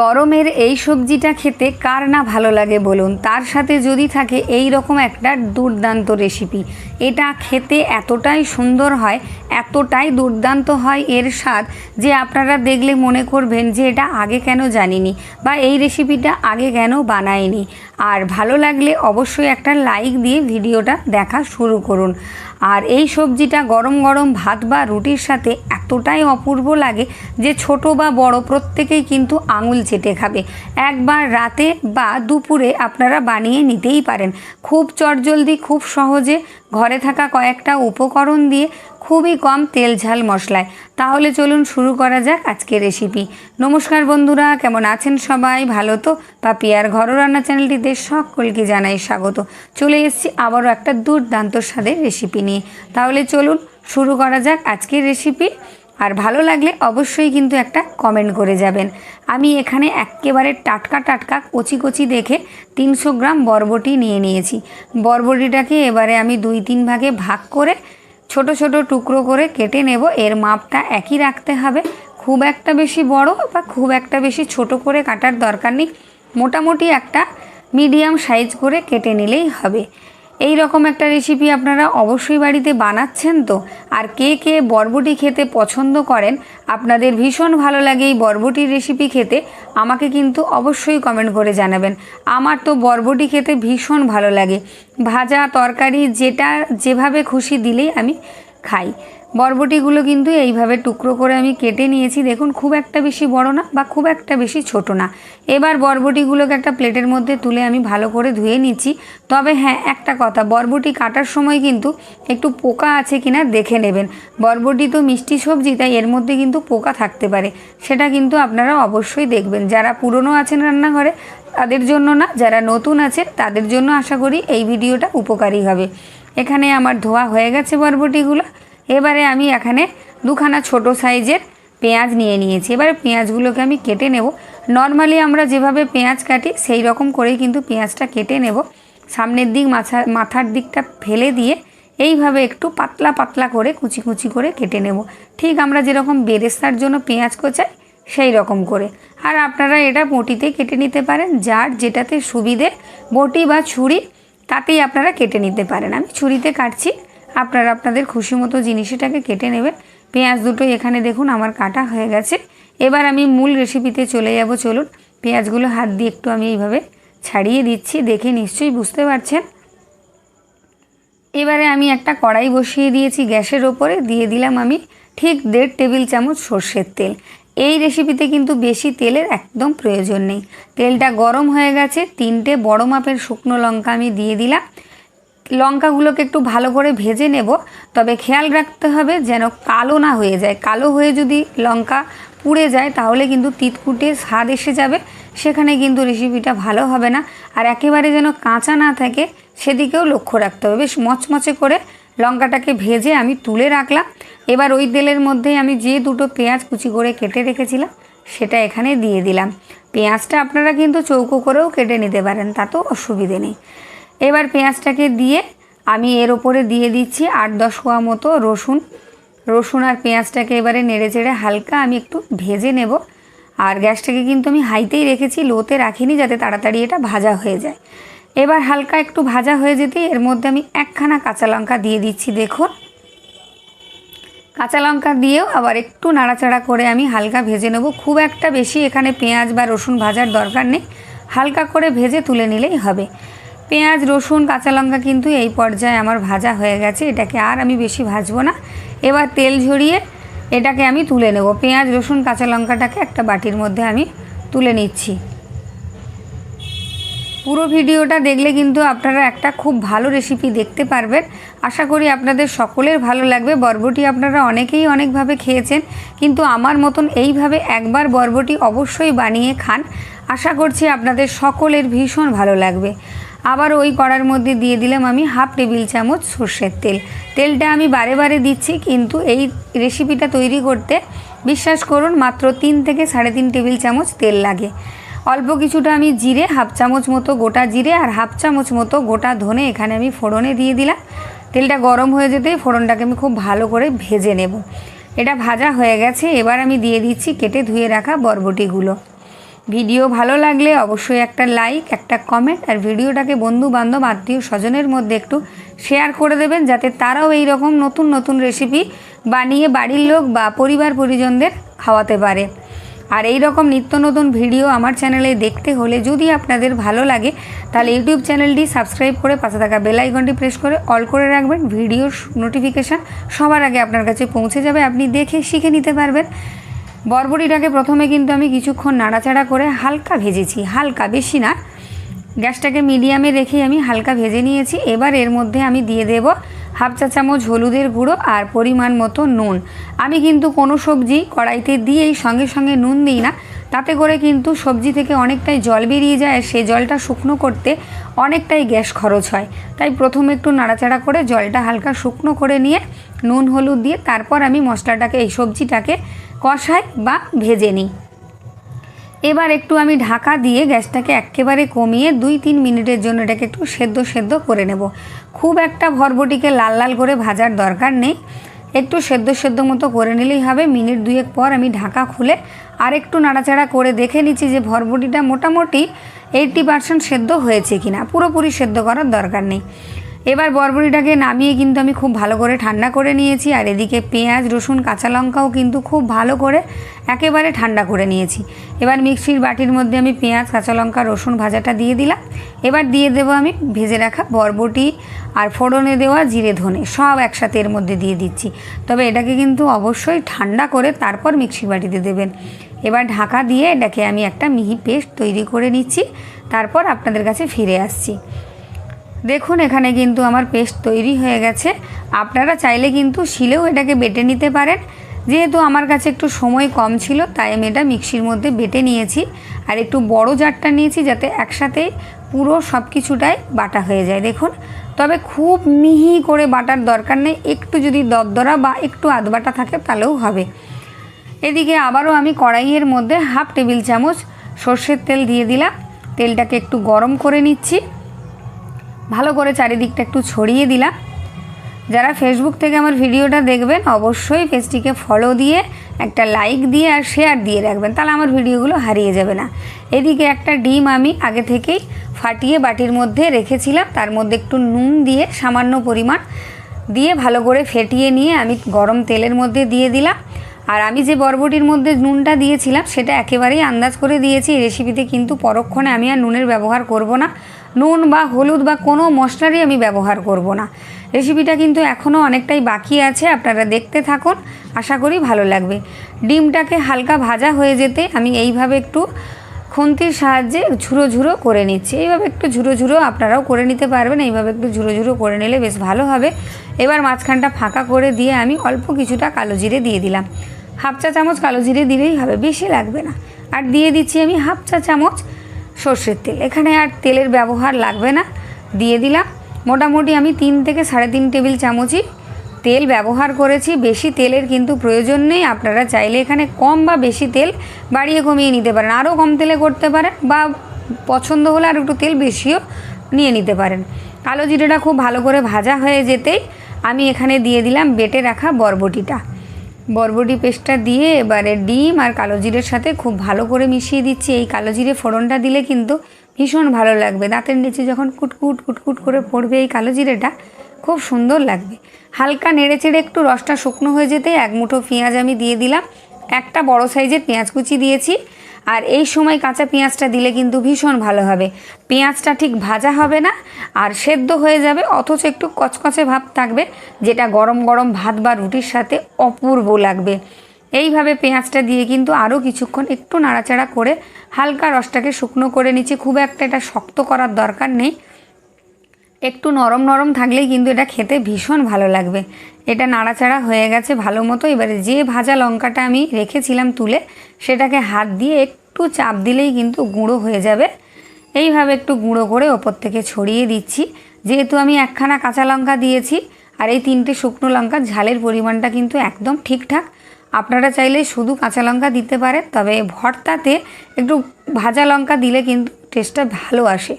গরমের এই সবজিটা খেতে কার না ভালো লাগে বলুন? তার সাথে যদি থাকে এই রকম একটা দুর্দান্ত রেসিপি এটা খেতে এতটাই সুন্দর হয়, এতটাই দুর্দান্ত হয় এর স্বাদ যে আপনারা দেখলে মনে করবেন যে এটা আগে কেন জানিনি বা এই রেসিপিটা আগে কেন বানায়নি। আর ভালো লাগলে অবশ্যই একটা লাইক দিয়ে ভিডিওটা দেখা শুরু করুন। আর এই সবজিটা গরম গরম ভাত বা রুটির সাথে এতটাই অপূর্ব লাগে যে ছোট বা বড় প্রত্যেকেই কিন্তু আঙুল চেটে খাবে। একবার রাতে বা দুপুরে আপনারা বানিয়ে নিতেই পারেন। খুব চটজলদি, খুব সহজে ঘরে থাকা কয়েকটা উপকরণ দিয়ে খুবই কম তেল ঝাল মশলায়। তাহলে চলুন শুরু করা যাক আজকের রেসিপি নমস্কার বন্ধুরা, কেমন আছেন সবাই? ভালো তো? পাপিয়ার ঘর রান্না চ্যানেলটিতে সকলকে জানাই স্বাগত। চলে এসেছি আবারও একটা দুর্দান্ত স্বাদের রেসিপি নিয়ে। তাহলে চলুন শুরু করা যাক আজকের রেসিপি আর ভালো লাগলে অবশ্যই কিন্তু একটা কমেন্ট করে যাবেন। আমি এখানে একেবারে টাটকা টাটকা কচি কচি দেখে তিনশো গ্রাম বরবটি নিয়ে নিয়েছি। বরবটিটাকে এবারে আমি দুই তিন ভাগে ভাগ করে ছোট ছোট টুকরো করে কেটে নেব। এর মাপটা একই রাখতে হবে। খুব একটা বেশি বড় বা খুব একটা বেশি ছোট করে কাটার দরকার নেই। মোটামুটি একটা মিডিয়াম সাইজ করে কেটে নিলেই হবে। এই রকম একটা রেসিপি আপনারা অবশ্যই বাড়িতে বানাচ্ছেন তো? আর কে কে বরবটি খেতে পছন্দ করেন? আপনাদের ভীষণ ভালো লাগে এই বরবটির রেসিপি খেতে। আমাকে কিন্তু অবশ্যই কমেন্ট করে জানাবেন। আমার তো বরবটি খেতে ভীষণ ভালো লাগে। ভাজা, তরকারি, যেটা যেভাবে খুশি দিলেই আমি খাই। বরবটিগুলো কিন্তু এইভাবে টুকরো করে আমি কেটে নিয়েছি। দেখুন, খুব একটা বেশি বড় না বা খুব একটা বেশি ছোট না। এবার বরবটিগুলোকে একটা প্লেটের মধ্যে তুলে আমি ভালো করে ধুয়ে নিচ্ছি। তবে হ্যাঁ একটা কথা, বরবটি কাটার সময় কিন্তু একটু পোকা আছে কিনা দেখে নেবেন। বরবটি তো মিষ্টি সবজি, তাই এর মধ্যে কিন্তু পোকা থাকতে পারে। সেটা কিন্তু আপনারা অবশ্যই দেখবেন। যারা পুরনো আছেন রান্নাঘরে, তাদের জন্য না, যারা নতুন আছে তাদের জন্য আশা করি এই ভিডিওটা উপকারী হবে। এখানে আমার ধোয়া হয়ে গেছে বরবটিগুলো। এবারে আমি এখানে দুখানা ছোট সাইজের পেঁয়াজ নিয়ে নিয়েছি। এবারে পেঁয়াজগুলোকে আমি কেটে নেব। নর্মালি আমরা যেভাবে পেঁয়াজ কাটি, সেই রকম করেই কিন্তু পেঁয়াজটা কেটে নেব। সামনের দিক মাথা, মাথার দিকটা ফেলে দিয়ে এইভাবে একটু পাতলা পাতলা করে কুচি কুচি করে কেটে নেব। ঠিক আমরা যেরকম বেরেস্তার জন্য পেঁয়াজ কোচাই, সেই রকম করে। আর আপনারা এটা বটিতে কেটে নিতে পারেন। যার যেটাতে সুবিধে, বটি বা ছুরি তাতেই আপনারা কেটে নিতে পারেন। আমি ছুরিতে কাটছি, আপনারা আপনাদের খুশি মতো জিনিসটাকে কেটে নেবেন। পেঁয়াজ দুটো এখানে দেখুন, আমার কাটা হয়ে গেছে। এবার আমি মূল রেসিপিতে চলে যাব, চলুন। পেঁয়াজগুলো হাত দিয়ে একটু আমি এইভাবে ছাড়িয়ে দিচ্ছি, দেখে নিশ্চয়ই বুঝতে পারছেন। এবারে আমি একটা কড়াই বসিয়ে দিয়েছি গ্যাসের ওপরে, দিয়ে দিলাম আমি ঠিক দেড় টেবিল চামচ সর্ষের তেল। এই রেসিপিতে কিন্তু বেশি তেলের একদম প্রয়োজন নেই। তেলটা গরম হয়ে গেছে, তিনটে বড় মাপের শুকনো লঙ্কা আমি দিয়ে দিলাম। লঙ্কাগুলোকে একটু ভালো করে ভেজে নেব, তবে খেয়াল রাখতে হবে যেন কালো না হয়ে যায়। কালো হয়ে যদি লঙ্কা পুড়ে যায়, তাহলে কিন্তু তিতকুটে স্বাদ এসে যাবে। সেখানে কিন্তু রেসিপিটা ভালো হবে না। আর একেবারে যেন কাঁচা না থাকে, সেদিকেও লক্ষ্য রাখতে হবে। বেশ মচমচে করে লঙ্কাটাকে ভেজে আমি তুলে রাখলাম। এবার ওই তেলের মধ্যেই আমি যে দুটো পেঁয়াজ কুচি করে কেটে রেখেছিলাম, সেটা এখানে দিয়ে দিলাম। পেঁয়াজটা আপনারা কিন্তু চৌকো করেও কেটে নিতে পারেন তাতেও অসুবিধে নেই। এবার পেঁয়াজটাকে দিয়ে আমি এর ওপরে দিয়ে দিচ্ছি আট দশ কোয়া মতো রসুন। রসুন আর পেঁয়াজটাকে এবারে নেড়ে চেড়ে হালকা আমি একটু ভেজে নেব। আর গ্যাসটাকে কিন্তু আমি হাইতেই রেখেছি, লোতে রাখিনি যাতে তাড়াতাড়ি এটা ভাজা হয়ে যায়। এবার হালকা একটু ভাজা হয়ে যেতে এর মধ্যে আমি একখানা কাঁচা লঙ্কা দিয়ে দিচ্ছি, দেখুন। কাঁচা লঙ্কা দিয়েও আবার একটু নাড়াচাড়া করে আমি হালকা ভেজে নেব। খুব একটা বেশি এখানে পেঁয়াজ বা রসুন ভাজার দরকার নেই। হালকা করে ভেজে তুলে নিলেই হবে। পেঁয়াজ, রসুন, কাঁচা লঙ্কা কিন্তু এই পর্যায়ে আমার ভাজা হয়ে গেছে, এটাকে আর আমি বেশি ভাজবো না। এবার তেল ঝরিয়ে এটাকে আমি তুলে নেব। পেঁয়াজ, রসুন, কাঁচা লঙ্কাটাকে একটা বাটির মধ্যে আমি তুলে নিচ্ছি। পুরো ভিডিওটা দেখলে কিন্তু আপনারা একটা খুব ভালো রেসিপি দেখতে পারবেন। আশা করি আপনাদের সকলের ভালো লাগবে। বরবটি আপনারা অনেকেই অনেকভাবে খেয়েছেন, কিন্তু আমার মতন এইভাবে একবার বরবটি অবশ্যই বানিয়ে খান। আশা করছি আপনাদের সকলের ভীষণ ভালো লাগবে। আবার ওই কড়ার মধ্যে দিয়ে দিলাম আমি হাফ টেবিল চামচ সর্ষের তেল। তেলটা আমি বারে বারে দিচ্ছি, কিন্তু এই রেসিপিটা তৈরি করতে বিশ্বাস করুন, মাত্র তিন থেকে সাড়ে তিন টেবিল চামচ তেল লাগে। অল্প কিছুটা আমি জিরে, হাফ চামচ মতো গোটা জিরে আর হাফ চামচ মতো গোটা ধনে এখানে আমি ফোড়নে দিয়ে দিলাম। তেলটা গরম হয়ে যেতেই ফোড়নটাকে আমি খুব ভালো করে ভেজে নেব। এটা ভাজা হয়ে গেছে, এবার আমি দিয়ে দিচ্ছি কেটে ধুয়ে রাখা বরবটিগুলো। ভিডিও ভালো লাগলে অবশ্যই একটা লাইক, একটা কমেন্ট আর ভিডিওটাকে বন্ধু বান্ধব আত্মীয় স্বজনের মধ্যে একটু শেয়ার করে দেবেন যাতে তারাও এই রকম নতুন নতুন রেসিপি বানিয়ে বাড়ির লোক বা পরিবার পরিজনদের খাওয়াতে পারে। আর এই রকম নিত্য নতুন ভিডিও আমার চ্যানেলে দেখতে হলে যদি আপনাদের ভালো লাগে, তাহলে ইউটিউব চ্যানেলটি সাবস্ক্রাইব করে পাশে থাকা বেল আইকনটি প্রেস করে অল করে রাখবেন। ভিডিওর নোটিফিকেশান সবার আগে আপনার কাছে পৌঁছে যাবে, আপনি দেখে শিখে নিতে পারবেন। বরবটিটাকে প্রথমে কিন্তু আমি কিছুক্ষণ নাড়াচাড়া করে হালকা ভেজেছি, হালকা, বেশি না। গ্যাসটাকে মিডিয়ামে রেখেই আমি হালকা ভেজে নিয়েছি। এবার এর মধ্যে আমি দিয়ে দেব হাফ চা চামচ হলুদের গুঁড়ো আর পরিমাণ মতো নুন। আমি কিন্তু কোনো সবজি কড়াইতে দিয়েই সঙ্গে সঙ্গে নুন দিই না। তাতে করে কিন্তু সবজি থেকে অনেকটাই জল বেরিয়ে যায় আর সেই জলটা শুকনো করতে অনেকটাই গ্যাস খরচ হয়। তাই প্রথমে একটু নাড়াচাড়া করে জলটা হালকা শুকনো করে নিয়ে নুন, হলুদ দিয়ে তারপর আমি মশলাটাকে, এই সবজিটাকে কষাই বা ভেজে নিই। এবার একটু আমি ঢাকা দিয়ে গ্যাসটাকে একেবারে কমিয়ে দুই তিন মিনিটের জন্য এটাকে একটু সেদ্ধ সেদ্ধ করে নেব। খুব একটা ভরবটিকে লাল লাল করে ভাজার দরকার নেই। একটু সেদ্ধ সেদ্ধ মতো করে নিলেই হবে। মিনিট দুয়েক পর আমি ঢাকা খুলে আর একটু নাড়াচাড়া করে দেখে নিচ্ছি যে ভরবটিটা মোটামুটি এইটটি পার্সেন্ট সেদ্ধ হয়েছে কিনা। পুরোপুরি সেদ্ধ করার দরকার নেই। এবার বরবটিটাকে নামিয়ে কিন্তু আমি খুব ভালো করে ঠান্ডা করে নিয়েছি, আর এদিকে পেঁয়াজ, রসুন, কাঁচা লঙ্কাও কিন্তু খুব ভালো করে একেবারে ঠান্ডা করে নিয়েছি। এবার মিক্সির বাটির মধ্যে আমি পেঁয়াজ, কাঁচা লঙ্কা, রসুন ভাজাটা দিয়ে দিলাম। এবার দিয়ে দেবো আমি ভেজে রাখা বরবটি আর ফোড়নে দেওয়া জিরে ধনে, সব একসাথে এর মধ্যে দিয়ে দিচ্ছি। তবে এটাকে কিন্তু অবশ্যই ঠান্ডা করে তারপর মিক্সির বাটিতে দেবেন। এবার ঢাকা দিয়ে এটাকে আমি একটা মিহি পেস্ট তৈরি করে নিচ্ছি, তারপর আপনাদের কাছে ফিরে আসছি। দেখুন, এখানে কিন্তু আমার পেস্ট তৈরি হয়ে গেছে। আপনারা চাইলে কিন্তু শিলেও এটাকে বেটে নিতে পারেন। যেহেতু আমার কাছে একটু সময় কম ছিল, তাই আমি এটা মিক্সির মধ্যে বেটে নিয়েছি। আর একটু বড় জারটা নিয়েছি যাতে একসাথে পুরো সব কিছুটাই বাটা হয়ে যায়, দেখুন। তবে খুব মিহি করে বাটার দরকার নেই। একটু যদি দরদরা বা একটু আধবাটা থাকে, তাহলেও হবে। এদিকে আবারও আমি কড়াইয়ের মধ্যে হাফ টেবিল চামচ সর্ষের তেল দিয়ে দিলাম। তেলটাকে একটু গরম করে নিচ্ছি। ভালো করে চারিদিকটা একটু ছড়িয়ে দিলাম। যারা ফেসবুক থেকে আমার ভিডিওটা দেখবেন, অবশ্যই পেজটিকে ফলো দিয়ে, একটা লাইক দিয়ে আর শেয়ার দিয়ে রাখবেন, তাহলে আমার ভিডিওগুলো হারিয়ে যাবে না। এদিকে একটা ডিম আমি আগে থেকেই ফাটিয়ে বাটির মধ্যে রেখেছিলাম, তার মধ্যে একটু নুন দিয়ে সামান্য পরিমাণ দিয়ে ভালো করে ফেটিয়ে নিয়ে আমি গরম তেলের মধ্যে দিয়ে দিলাম। আর আমি যে বরবটির মধ্যে নুনটা দিয়েছিলাম, সেটা একেবারেই আন্দাজ করে দিয়েছি রেসিপিতে কিন্তু পরক্ষণে আমি আর নুনের ব্যবহার করব না। নুন বা হলুদ বা কোনো মশলারই আমি ব্যবহার করব না। রেসিপিটা কিন্তু এখনও অনেকটাই বাকি আছে, আপনারা দেখতে থাকুন, আশা করি ভালো লাগবে। ডিমটাকে হালকা ভাজা হয়ে যেতে আমি এইভাবে একটু খুন্তির সাহায্যে ঝুরো ঝুরো করে নিচ্ছি। এইভাবে একটু ঝুরো ঝুরো আপনারাও করে নিতে পারবেন, এইভাবে একটু ঝুরো ঝুরো করে নিলে বেশ ভালো হবে। এবার মাঝখানটা ফাঁকা করে দিয়ে আমি অল্প কিছুটা কালো জিরে দিয়ে দিলাম। হাফ চা চামচ কালো জিরে দিলেই হবে, বেশি লাগবে না। আর দিয়ে দিচ্ছি আমি হাফ চা চামচ সর্ষের তেল। এখানে আর তেলের ব্যবহার লাগবে না। দিয়ে দিলাম। মোটামুটি আমি তিন থেকে সাড়ে তিন টেবিল চামচই তেল ব্যবহার করেছি। বেশি তেলের কিন্তু প্রয়োজন নেই। আপনারা চাইলে এখানে কম বা বেশি তেল বাড়িয়ে কমিয়ে নিতে পারেন। আরও কম তেলে করতে পারেন বা পছন্দ হলে আর একটু তেল বেশিও নিয়ে নিতে পারেন। কালো জিরেটা খুব ভালো করে ভাজা হয়ে যেতেই আমি এখানে দিয়ে দিলাম বেটে রাখা বরবটিটা। বরবটি পেস্টটা দিয়ে এবারে ডিম আর কালো জিরের সাথে খুব ভালো করে মিশিয়ে দিচ্ছি। এই কালো জিরে ফোড়নটা দিলে কিন্তু ভীষণ ভালো লাগবে। দাঁতের নিচে যখন কুটকুট কুটকুট করে পড়বে এই কালো জিরেটা, খুব সুন্দর লাগবে। হালকা নেড়ে চেড়ে একটু রসটা শুকনো হয়ে যেতে এক মুঠো পেঁয়াজ আমি দিয়ে দিলাম। একটা বড় সাইজের পেঁয়াজ কুচি দিয়েছি। আর এই সময় কাঁচা পেঁয়াজটা দিলে কিন্তু ভীষণ ভালো হবে। পেঁয়াজটা ঠিক ভাজা হবে না, আর সেদ্ধ হয়ে যাবে, অথচ একটু কচকচে ভাব থাকবে, যেটা গরম গরম ভাত বা রুটির সাথে অপূর্ব লাগবে। এইভাবে পেঁয়াজটা দিয়ে কিন্তু আরও কিছুক্ষণ একটু নাড়াচাড়া করে হালকা রসটাকে শুকনো করে নিচ্ছি খুব একটা এটা শক্ত করার দরকার নেই। একটু নরম নরম থাকলেই কিন্তু এটা খেতে ভীষণ ভালো লাগবে। এটা নাড়াচাড়া হয়ে গেছে ভালো মতো। এবারে যে ভাজা লঙ্কাটা আমি রেখেছিলাম তুলে, সেটাকে হাত দিয়ে একটু চাপ দিলেই কিন্তু গুঁড়ো হয়ে যাবে। এইভাবে একটু গুঁড়ো করে ওপর থেকে ছড়িয়ে দিচ্ছি। যেহেতু আমি একখানা কাঁচা লঙ্কা দিয়েছি, আর এই তিনটে শুকনো লঙ্কার ঝালের পরিমাণটা কিন্তু একদম ঠিকঠাক। আপনারা চাইলে শুধু কাঁচা লঙ্কা দিতে পারেন, তবে ভর্তাতে একটু ভাজা লঙ্কা দিলে কিন্তু টেস্টটা ভালো আসে।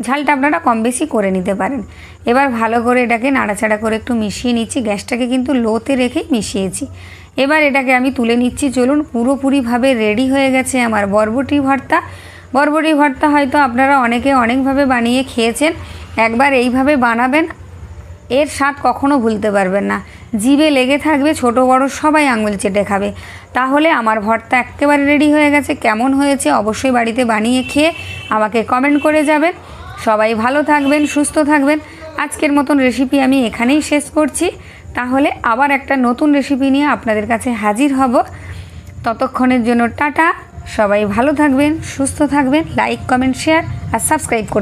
ঝালটা আপনারা কম বেশি করে নিতে পারেন। এবার ভালো করে এটাকে নাড়াচাড়া করে একটু মিশিয়ে নিচ্ছি। গ্যাসটাকে কিন্তু লোতে রেখেই মিশিয়েছি। এবার এটাকে আমি তুলে নিচ্ছি। চলুন, পুরোপুরিভাবে রেডি হয়ে গেছে আমার বরবটি ভর্তা। বরবটি ভর্তা হয়তো আপনারা অনেকে অনেকভাবে বানিয়ে খেয়েছেন। একবার এইভাবে বানাবেন, এর স্বাদ কখনো ভুলতে পারবেন না। জিভে লেগে থাকবে, ছোট বড় সবাই আঙুল চেটে খাবে। তাহলে আমার ভর্তা একেবারে রেডি হয়ে গেছে। কেমন হয়েছে অবশ্যই বাড়িতে বানিয়ে খেয়ে আমাকে কমেন্ট করে যাবেন। সবাই ভালো থাকবেন, সুস্থ থাকবেন। আজকের মতন রেসিপি আমি এখানেই শেষ করছি। তাহলে আবার একটা নতুন রেসিপি নিয়ে আপনাদের কাছে হাজির হব। ততক্ষণের জন্য টাটা। সবাই ভালো থাকবেন, সুস্থ থাকবেন। লাইক কমেন্ট শেয়ার আর সাবস্ক্রাইব করে